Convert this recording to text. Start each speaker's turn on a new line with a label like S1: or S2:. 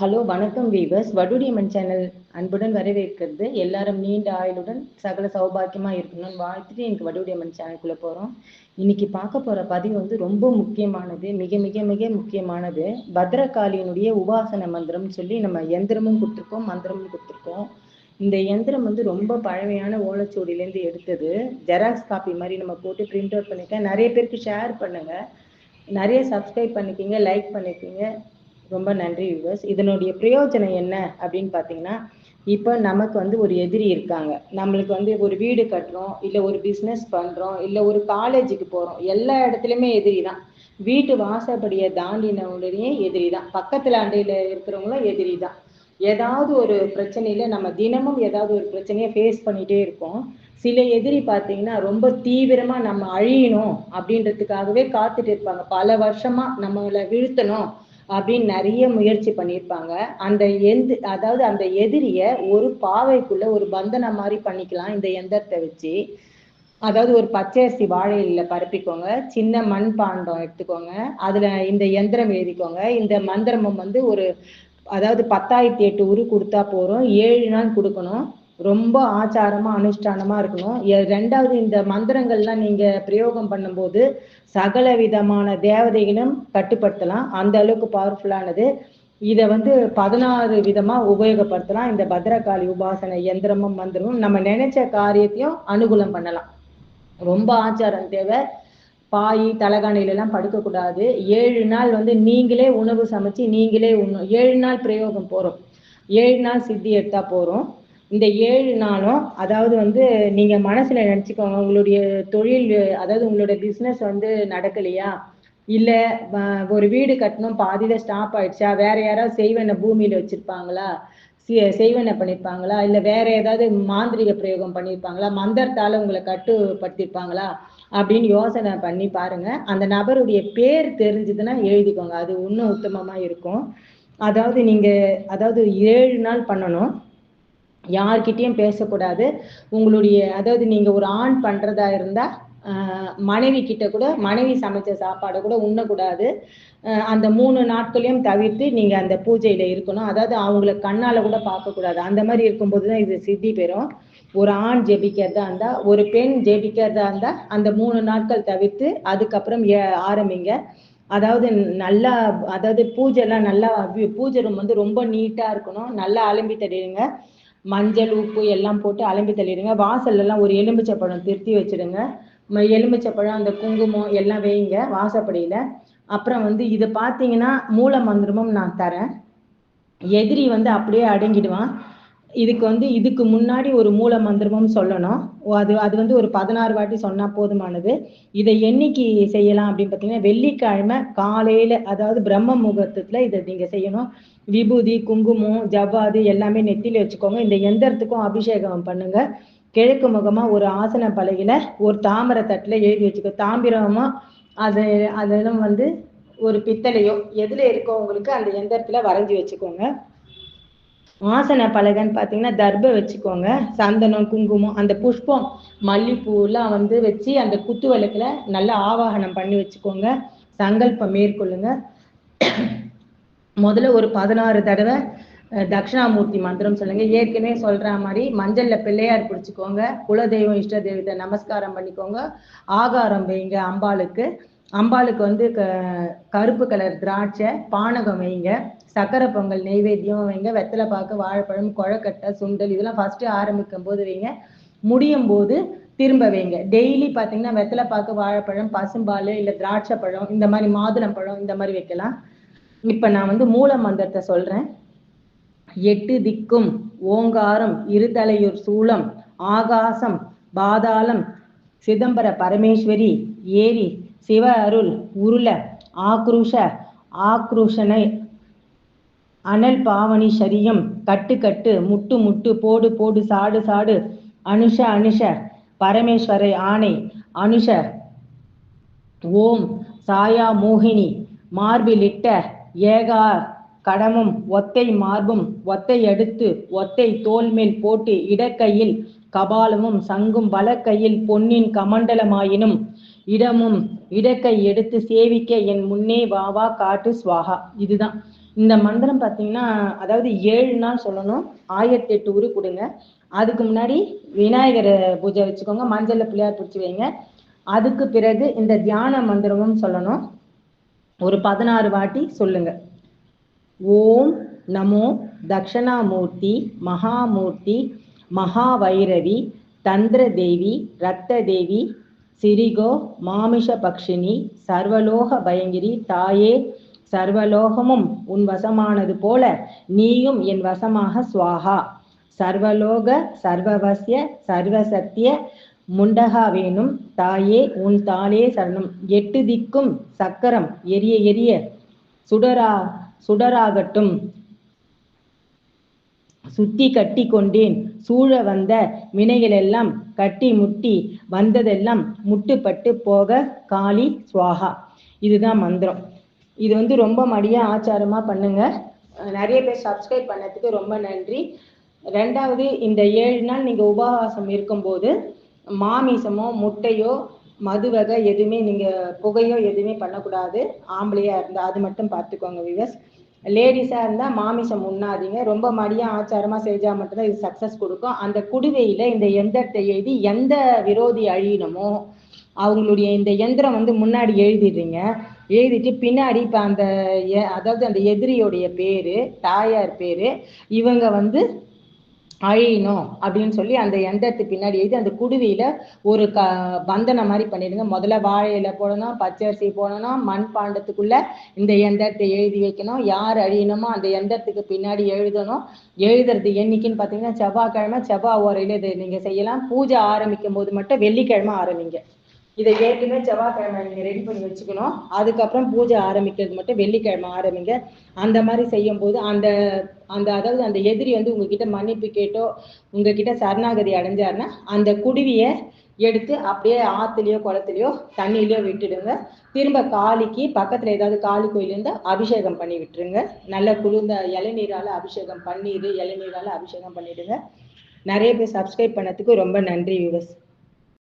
S1: Hello வணக்கம் viewers. வடுடியம்மன் channel அன்புடன் வரவேற்கிறது. எல்லாரும் நீண்ட ஆயுளுடன் சகல சௌபாக்கியமாக இருக்கணும்னு வாழ்த்துட்டு எனக்கு வடுடியம்மன் சேனலுக்குள்ளே போகிறோம் இன்னைக்கு பார்க்க போகிற பதிவு வந்து ரொம்ப முக்கியமானது மிக மிக மிக முக்கியமானது. பத்ரகாளியினுடைய உபாசன மந்திரம் சொல்லி நம்ம எந்திரமும் கொடுத்துருக்கோம் மந்திரமும் கொடுத்துருக்கோம். இந்த எந்திரம் வந்து ரொம்ப பழமையான ஓலைச்சுவடியிலேருந்து எடுத்தது. ஜெராக்ஸ் காப்பி மாதிரி நம்ம போட்டு பிரிண்ட் அவுட் பண்ணிக்க. நிறைய பேருக்கு ஷேர் பண்ணுங்கள் நிறைய சப்ஸ்கிரைப் பண்ணிக்கிங்க லைக் பண்ணிக்கிங்க. ரொம்ப நன்றி வியூவர்ஸ் இதனுடைய பிரயோஜனம் என்ன அப்படின்னு பார்த்தீங்கன்னா இப்போ நமக்கு வந்து ஒரு எதிரி இருக்காங்க. நம்மளுக்கு வந்து ஒரு வீடு கட்டுறோம் இல்லை ஒரு பிஸ்னஸ் பண்ணுறோம் இல்லை ஒரு காலேஜுக்கு போகிறோம் எல்லா இடத்துலையுமே எதிரி தான் வீட்டு வாசப்படியை தாண்டினவுடனே எதிரி தான் பக்கத்தில் அண்டையில் இருக்கிறவங்களும் எதிரி தான் ஏதாவது ஒரு பிரச்சனையில நம்ம தினமும் ஏதாவது ஒரு பிரச்சனையை ஃபேஸ் பண்ணிகிட்டே இருக்கோம். சில எதிரி பார்த்தீங்கன்னா ரொம்ப தீவிரமா நம்ம அழியணும் அப்படின்றதுக்காகவே காத்துட்டு இருப்பாங்க. பல வருஷமா நம்மளை வீழ்த்தணும். அப்படின்னு நிறைய முயற்சி பண்ணியிருப்பாங்க. அந்த எந்த அதாவது அந்த எதிரிய ஒரு பாவைக்குள்ள ஒரு பந்தனம் மாதிரி பண்ணிக்கலாம் இந்த எந்திரத்தை வச்சு. அதாவது ஒரு பச்சரிசி வாழையில பரப்பிக்கோங்க. சின்ன மண் பாண்டம் எடுத்துக்கோங்க. அதுல இந்த எந்திரம் எழுதிக்கோங்க. இந்த மந்திரமும் வந்து ஒரு அதாவது பத்தாயிரத்தி எட்டு உரு கொடுத்தா போறோம் ஏழு நாள் கொடுக்கணும். ரொம்ப ஆச்சாரமா அனுஷ்டானமா இருக்கணும். ரெண்டாவது இந்த மந்திரங்கள்லாம் நீங்க பிரயோகம் பண்ணும்போது சகல விதமான தேவதைகளும் கட்டுப்படுத்தலாம். அந்த அளவுக்கு பவர்ஃபுல்லானது இதை வந்து பதினாறு விதமா உபயோகப்படுத்தலாம். இந்த பத்ரகாளி உபாசனை எந்திரமும் மந்திரமும் நம்ம நினைச்ச காரியத்தையும் அனுகூலம் பண்ணலாம். ரொம்ப ஆச்சாரம் தேவை. பாய் தலைகாணில எல்லாம் படுக்கக்கூடாது. ஏழு நாள் வந்து நீங்களே உணவு சமைச்சு நீங்களே உண் ஏழு நாள் பிரயோகம் போறோம். ஏழு நாள் சித்தி எடுத்தா போறோம். இந்த ஏழு நாளும் அதாவது வந்து நீங்க மனசுல நினைச்சுக்கோங்க உங்களுடைய தொழில் அதாவது உங்களோட பிசினஸ் வந்து நடக்கலையா? இல்ல ஒரு வீடு கட்டணும் பாதியில ஸ்டாப் ஆயிடுச்சா? வேற யாராவது செய்வன பூமியில வச்சிருப்பாங்களா? செய்வன பண்ணிருப்பாங்களா? இல்ல வேற ஏதாவது மாந்திரிக பிரயோகம் பண்ணிருப்பாங்களா? மந்திரத்தால உங்களை கட்டுப்படுத்திருப்பாங்களா? அப்படின்னு யோசனை பண்ணி பாருங்க. அந்த நபருடைய பேர் தெரிஞ்சதுன்னா எழுதிக்கோங்க. அது இன்னும் உத்தமமா இருக்கும். அதாவது நீங்க அதாவது ஏழு நாள் பண்ணணும். யார்கிட்டயும் பேசக்கூடாது. உங்களுடைய அதாவது நீங்க ஒரு ஆண் பண்றதா இருந்தா மனைவி கிட்ட கூட மனைவி சமைச்ச சாப்பாடை கூட உண்ணக்கூடாது. அந்த மூணு நாட்களையும் தவிர்த்து நீங்க அந்த பூஜையில இருக்கணும். அதாவது அவங்கள கண்ணால கூட பார்க்க கூடாது அந்த மாதிரி இருக்கும்போது தான் இது சித்தி பெறும். ஒரு ஆண் ஜெபிக்கிறதா இருந்தா ஒரு பெண் ஜெபிக்கிறதா இருந்தா அந்த மூணு நாட்கள் தவிர்த்து அதுக்கப்புறம் ஆரம்பிங்க. அதாவது நல்லா அதாவது பூஜை எல்லாம் நல்லா பூஜை ரூம் வந்து ரொம்ப நீட்டா இருக்கணும். நல்லா அலம்பி தடிடுங்க மஞ்சள் உப்பு எல்லாம் போட்டு அலம்பி தள்ளிடுங்க. வாசல்ல எல்லாம் ஒரு எலுமிச்சப்பழம் திருத்தி வச்சிடுங்க. எலுமிச்சப்பழம் அந்த குங்குமம் எல்லாம் வைங்க வாசப்படியில. அப்புறம் வந்து இதை பார்த்தீங்கன்னா மூல மந்திரமும் நான் தரேன். எதிரி வந்து அப்படியே அடங்கிடுவான். இதுக்கு வந்து இதுக்கு முன்னாடி ஒரு மூல மந்திரமும் சொல்லணும். அது அது வந்து ஒரு பதினாறு வாட்டி சொன்னா போதுமானது. இதை என்னைக்கு செய்யலாம் அப்படின்னு பார்த்தீங்கன்னா வெள்ளிக்கிழமை காலையில அதாவது பிரம்ம முகூர்த்தத்துல இதை நீங்க செய்யணும். விபூதி குங்குமம் ஜவ்வாது எல்லாமே நெத்தியில வச்சுக்கோங்க. இந்த எந்திரத்துக்கும் அபிஷேகம் பண்ணுங்க. கிழக்கு முகமா ஒரு ஆசன பலகையில ஒரு தாமரை தட்டுல எழுதி வச்சுக்கோ. தாம்பிரமா அது அதெல்லாம் வந்து ஒரு பித்தளையோ எதுல இருக்கோ உங்களுக்கு அந்த எந்திரத்துல வரைஞ்சி வச்சுக்கோங்க. ஆசன பலகைன்னு பார்த்தீங்கன்னா தர்பை வச்சுக்கோங்க. சந்தனம் குங்குமம் அந்த புஷ்பம் மல்லிப்பூலாம் வந்து வச்சு அந்த குத்து விளக்குல நல்லா ஆவாகனம் பண்ணி வச்சுக்கோங்க. சங்கல்பம் மேற்கொள்ளுங்க. முதல்ல ஒரு பதினாறு தடவை தட்சிணாமூர்த்தி மந்திரம் சொல்லுங்க. ஏற்கனவே சொல்ற மாதிரி மஞ்சள்ல பிள்ளையார் பிடிச்சிக்கோங்க குலதெய்வம் இஷ்ட தெய்வத்தை நமஸ்காரம் பண்ணிக்கோங்க. ஆகாரம் வைங்க அம்பாளுக்கு. அம்பாளுக்கு வந்து க கருப்பு கலர் திராட்சை பானகம் வைங்க சக்கரை பொங்கல் நெய்வேத்தியம் வைங்க வெத்தலை பாக்கு வாழைப்பழம் கொழக்கட்டை சுண்டல் இதெல்லாம் ஃபர்ஸ்ட் ஆரம்பிக்கும் போது வைங்க. முடியும் போது திரும்ப வைங்க. டெய்லி பார்த்தீங்கன்னா வெத்தலை பாக்கு வாழைப்பழம் பசும்பால் இல்லை திராட்சை பழம் இந்த மாதிரி மாதுளம் பழம் இந்த மாதிரி வைக்கலாம். இப்போ நான் வந்து மூல மந்திரத்தை சொல்றேன். எட்டு திக்கும் ஓங்காரம் இருதலையூர் சூளம் ஆகாசம் பாதாளம் சிதம்பர பரமேஸ்வரி ஏரி சிவ அருள் உருள ஆக்ரூஷ ஆக்ரூஷனை அனல் பாவனி சரியம் கட்டு கட்டு முட்டு முட்டு போடு போடு சாடு சாடு அனுஷ அனுஷ பரமேஸ்வரை ஆணை அனுஷ ஓம் சாயா மோகினி மார்பிலிட்ட ஏகா கடமும் ஒத்தை மார்பும் ஒத்தை எடுத்து ஒத்தை தோல் மேல் போட்டு இடக்கையில் கபாலமும் சங்கும் வலக்கையில் பொன்னின் கமண்டலமாயினும் இடமும் இடக்கை எடுத்து சேவிக்க என் முன்னே வா வா காட்டு சுவாகா. இதுதான். இந்த மந்திரம் பார்த்தீங்கன்னா அதாவது ஏழு நாள் சொல்லணும். ஆயிரத்தி எட்டு உரு கொடுங்க. அதுக்கு முன்னாடி விநாயகர் பூஜை வச்சுக்கோங்க. மஞ்சள் பிள்ளையார் பிடிச்சி வைங்க. அதுக்கு பிறகு இந்த தியான மந்திரமும் சொல்லணும். ஒரு பதினாறு வாட்டி சொல்லுங்க. ஓம் நமோ தக்ஷணாமூர்த்தி மகாமூர்த்தி மகாவைரவி தந்திர தேவி ரத்த தேவி சிறிகோ மாமிஷ பக்ஷினி சர்வலோக பயங்கிரி தாயே சர்வலோகமும் உன் வசமானது போல நீயும் என் வசமாக சுவாகா. சர்வலோக சர்வவசிய சர்வசத்திய முண்டகா வேணும். தாயே உன் தாளே சரணம். எட்டு திக்கும் சக்கரம் எரிய எரிய சுடரா சுடராகட்டும். சுத்தி கட்டி கொண்டேன் சூழ வந்த வினைகளெல்லாம் கட்டி முட்டி வந்ததெல்லாம் முட்டுப்பட்டு போக காளி சுவாகா. இதுதான் மந்திரம். இது வந்து ரொம்ப மடியா ஆச்சாரமா பண்ணுங்க. நிறைய பேர் சப்ஸ்கிரைப் பண்ணதுக்கு ரொம்ப நன்றி. ரெண்டாவது இந்த ஏழு நாள் நீங்க உபவாசம் இருக்கும்போது மாமிசமோ முட்டையோ மது வகை எதுவுமே நீங்க புகையோ எதுவுமே பண்ணக்கூடாது. ஆம்பளையா இருந்தா அது மட்டும் பார்த்துக்கோங்க விவஸ் லேடிஸா இருந்தா மாமிசம் உண்ணாதீங்க. ரொம்ப மடியா ஆச்சாரமா செஞ்சா மட்டும்தான் இது சக்சஸ் கொடுக்கும். அந்த குடுவையில இந்த எந்திரத்தை எழுதி எந்த விரோதி அழியணுமோ அவங்களுடைய இந்த எந்திரம் வந்து முன்னாடி எழுதிடுறீங்க. எழுதிட்டு பின்னாடி இப்ப அந்த எ- அதாவது அந்த எதிரியோடைய பேரு தாயார் பேரு இவங்க வந்து அழியணும் அப்படின்னு சொல்லி அந்த எந்திரத்துக்கு பின்னாடி எழுதி அந்த குடுவியில ஒரு க பந்தனை மாதிரி பண்ணிடுங்க. முதல்ல வாழை இலை போடணும் பச்சரிசி போடணும் மண் பாண்டத்துக்குள்ள இந்த எந்திரத்தை எழுதி வைக்கணும். யார் அழியணுமோ அந்த எந்திரத்துக்கு பின்னாடி எழுதணும். எழுதுறது என்னைக்குன்னு பார்த்தீங்கன்னா செவ்வாய்க்கிழமை செவ்வாய் ஓரையில இது நீங்க செய்யலாம். பூஜை ஆரம்பிக்கும் போது மட்டும் வெள்ளிக்கிழமை ஆரம்பிங்க. இதை ஏற்கனவே செவ்வாய்க்கிழமை நீங்கள் ரெடி பண்ணி வச்சுக்கணும். அதுக்கப்புறம் பூஜை ஆரம்பிக்கிறது மட்டும் வெள்ளிக்கிழமை ஆரம்பிங்க. அந்த மாதிரி செய்யும் போது அந்த அந்த அதாவது அந்த எதிரி வந்து உங்ககிட்ட மன்னிப்பு கேட்டோ உங்ககிட்ட சரணாகதி அடைஞ்சாருன்னா அந்த குடுவியை எடுத்து அப்படியே ஆற்றுலையோ குளத்துலையோ தண்ணியிலையோ விட்டுடுங்க. திரும்ப காளிக்கு பக்கத்தில் ஏதாவது காளி கோயில் இருந்தால் அபிஷேகம் பண்ணி விட்டுருங்க. நல்ல குளிர்ந்த இளநீரால் அபிஷேகம் பண்ணிடு இளநீரால் அபிஷேகம் பண்ணிடுங்க. நிறைய பேர் சப்ஸ்கிரைப் பண்ணதுக்கு ரொம்ப நன்றி விவஸ்